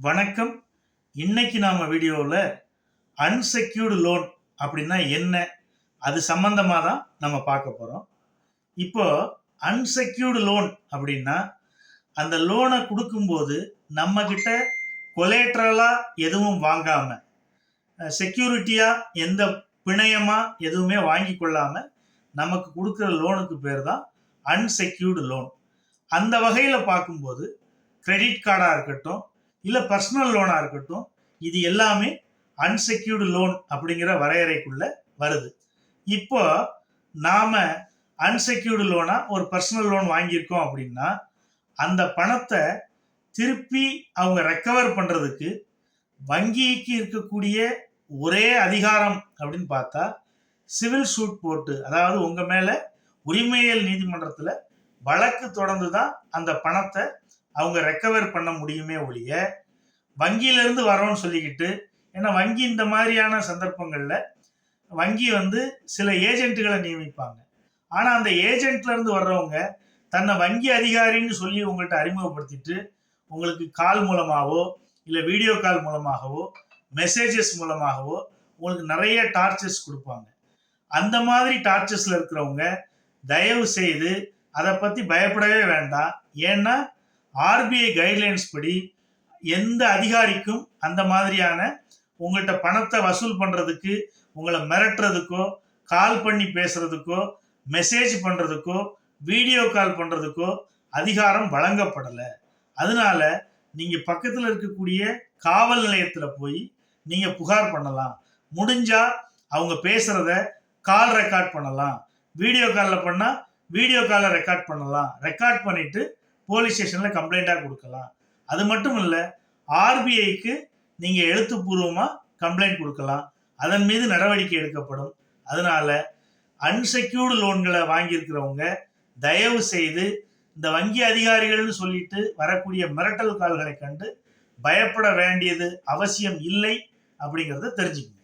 வணக்கம். இன்னைக்கு நாம வீடியோவில் அன்செக்யூர்டு லோன் அப்படின்னா என்ன? அது சம்பந்தமாக தான் நம்ம பார்க்க போகிறோம் இப்போ அன்செக்யூர்டு லோன் அப்படின்னா அந்த லோனை கொடுக்கும்போது நம்ம கிட்ட கொலேட்ரலாக எதுவும் வாங்காம செக்யூரிட்டியாக எந்த பிணையமாக எதுவுமே வாங்கி கொள்ளாமல் நமக்கு கொடுக்குற லோனுக்கு பேர் தான் அன்செக்யூர்டு லோன் அந்த வகையில் பார்க்கும்போது கிரெடிட் கார்டாக இருக்கட்டும் இல்லை பர்சனல் லோனாக இருக்கட்டும் இது எல்லாமே அன்செக்யூர்டு லோன் அப்படிங்கிற வரையறைக்குள்ள வருது. இப்போ நாம அன்செக்யூர்டு லோனா ஒரு பர்சனல் லோன் வாங்கியிருக்கோம் அப்படின்னா அந்த பணத்தை திருப்பி அவங்க ரெக்கவர் பண்ணுறதுக்கு வங்கிக்கு இருக்கக்கூடிய ஒரே அதிகாரம் அப்படின்னு பார்த்தா சிவில் சூட் போட்டு அதாவது உங்கள் மேலே உரிமையியல் நீதிமன்றத்தில் வழக்கு தொடர்ந்து தான் அந்த பணத்தை அவங்க ரெக்கவர் பண்ண முடியுமே ஒழிய வங்கியிலிருந்து வரோன்னு சொல்லிக்கிட்டு ஏன்னா வங்கி இந்த மாதிரியான சந்தர்ப்பங்களில் வங்கி வந்து சில ஏஜென்ட்டுகளை நியமிப்பாங்க. ஆனால் அந்த ஏஜென்ட்லேருந்து வர்றவங்க தன்னை வங்கி அதிகாரின்னு சொல்லி உங்கள்கிட்ட அறிமுகப்படுத்திட்டு உங்களுக்கு கால் மூலமாகவோ இல்லை வீடியோ கால் மூலமாகவோ மெசேஜஸ் மூலமாகவோ உங்களுக்கு நிறைய டார்ச்சர்ஸ் கொடுப்பாங்க. அந்த மாதிரி டார்ச்சர்ஸில் இருக்கிறவங்க தயவு செய்து அதை பற்றி பயப்படவே வேண்டாம். ஏன்னா ஆர்பிஐ கைட்லைன்ஸ் படி எந்த அதிகாரிக்கும் அந்த மாதிரியான உங்கள்கிட்ட பணத்தை வசூல் பண்ணுறதுக்கு உங்களை மிரட்டுறதுக்கோ கால் பண்ணி பேசுறதுக்கோ மெசேஜ் பண்ணுறதுக்கோ வீடியோ கால் பண்ணுறதுக்கோ அதிகாரம் வழங்கப்படலை. அதனால நீங்கள் பக்கத்தில் இருக்கக்கூடிய காவல் நிலையத்தில் போய் நீங்கள் புகார் பண்ணலாம். முடிஞ்சா அவங்க பேசுகிறத கால் ரெக்கார்ட் பண்ணலாம். வீடியோ காலில் பண்ணால் வீடியோ காலை ரெக்கார்ட் பண்ணலாம். ரெக்கார்ட் பண்ணிட்டு போலீஸ் ஸ்டேஷனில் கம்ப்ளைண்ட்டாக கொடுக்கலாம். அது மட்டும் இல்லை ஆர்பிஐக்கு நீங்கள் எழுத்துப்பூர்வமாக கம்ப்ளைண்ட் கொடுக்கலாம். அதன் மீது நடவடிக்கை எடுக்கப்படும். அதனால அன்செக்யூர்டு லோன்களை வாங்கியிருக்கிறவங்க தயவு செய்து இந்த வங்கி அதிகாரிகள்னு சொல்லிட்டு வரக்கூடிய மிரட்டல் கால்களை கண்டு பயப்பட வேண்டியது அவசியம் இல்லை அப்படிங்கிறத தெரிஞ்சுக்கணும்